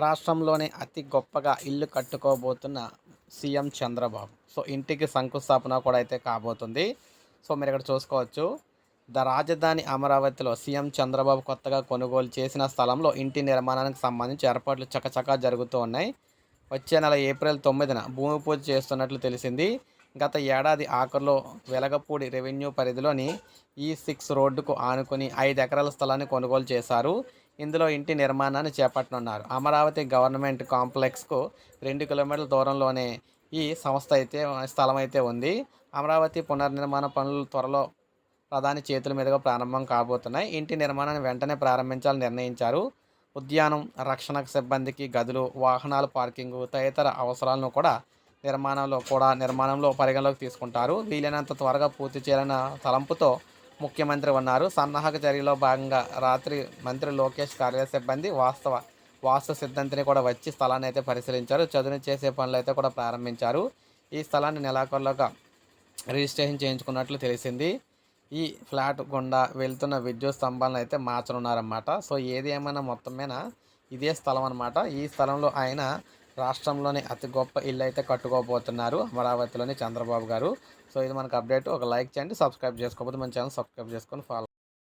రాష్ట్రంలోనే అతి గొప్పగా ఇల్లు కట్టుకోబోతున్న సీఎం చంద్రబాబు. సో ఇంటికి శంకుస్థాపన కూడా అయితే కాబోతుంది. సో మీరు ఇక్కడ చూసుకోవచ్చు. ద రాజధాని అమరావతిలో సీఎం చంద్రబాబు కొత్తగా కొనుగోలు చేసిన స్థలంలో ఇంటి నిర్మాణానికి సంబంధించి ఏర్పాట్లు చకచకా జరుగుతూ ఉన్నాయి. వచ్చే నెల ఏప్రిల్ తొమ్మిదిన భూమి పూజ చేస్తున్నట్లు తెలిసింది. గత ఏడాది ఆఖరులో వెలగపూడి రెవెన్యూ పరిధిలోని ఈ సిక్స్ రోడ్డుకు ఆనుకుని ఐదు ఎకరాల స్థలాన్ని కొనుగోలు చేశారు. ఇందులో ఇంటి నిర్మాణాన్ని చేపట్టనున్నారు. అమరావతి గవర్నమెంట్ కాంప్లెక్స్కు రెండు కిలోమీటర్ల దూరంలోనే ఈ సంస్థ అయితే స్థలం అయితే ఉంది. అమరావతి పునర్నిర్మాణ పనులు త్వరలో ప్రధాని చేతుల మీదుగా ప్రారంభం కాబోతున్నాయి. ఇంటి నిర్మాణాన్ని వెంటనే ప్రారంభించాలని నిర్ణయించారు. ఉద్యానం రక్షణ సిబ్బందికి గదులు వాహనాల పార్కింగ్ తదితర అవసరాలను కూడా నిర్మాణంలో కూడా నిర్మాణంలో పరిగణలోకి తీసుకుంటారు. వీలైనంత త్వరగా పూర్తి చేయాలన్న తలంపుతో ముఖ్యమంత్రి ఉన్నారు సన్నాహక చర్యలో భాగంగా రాత్రి మంత్రి లోకేష్ కార్యాలయ సిబ్బంది వాస్తవ వాస్తు సిద్ధాంతిని కూడా వచ్చి స్థలాన్ని అయితే పరిశీలించారు. చదును చేసే పనులు అయితే కూడా ప్రారంభించారు. ఈ స్థలాన్ని నెలాఖరులోగా రిజిస్ట్రేషన్ చేయించుకున్నట్లు తెలిసింది. ఈ ఫ్లాట్ గుండా వెళ్తున్న విద్యుత్ స్తంభాలను అయితే మార్చనున్నారన్నమాట. సో ఏది ఏమైనా మొత్తం మీద ఇదే స్థలం అనమాట ఈ స్థలంలో ఆయన రాష్ట్రంలోనే అతి గొప్ప ఇల్లు అయితే కట్టుకోబోతున్నారు అమరావతిలోని చంద్రబాబు గారు. సో ఇది మనకు అప్డేట్. ఒక లైక్ చేయండి సబ్స్క్రైబ్ చేసుకోకపోతే మన ఛానల్ సబ్స్క్రైబ్ చేసుకొని ఫాలో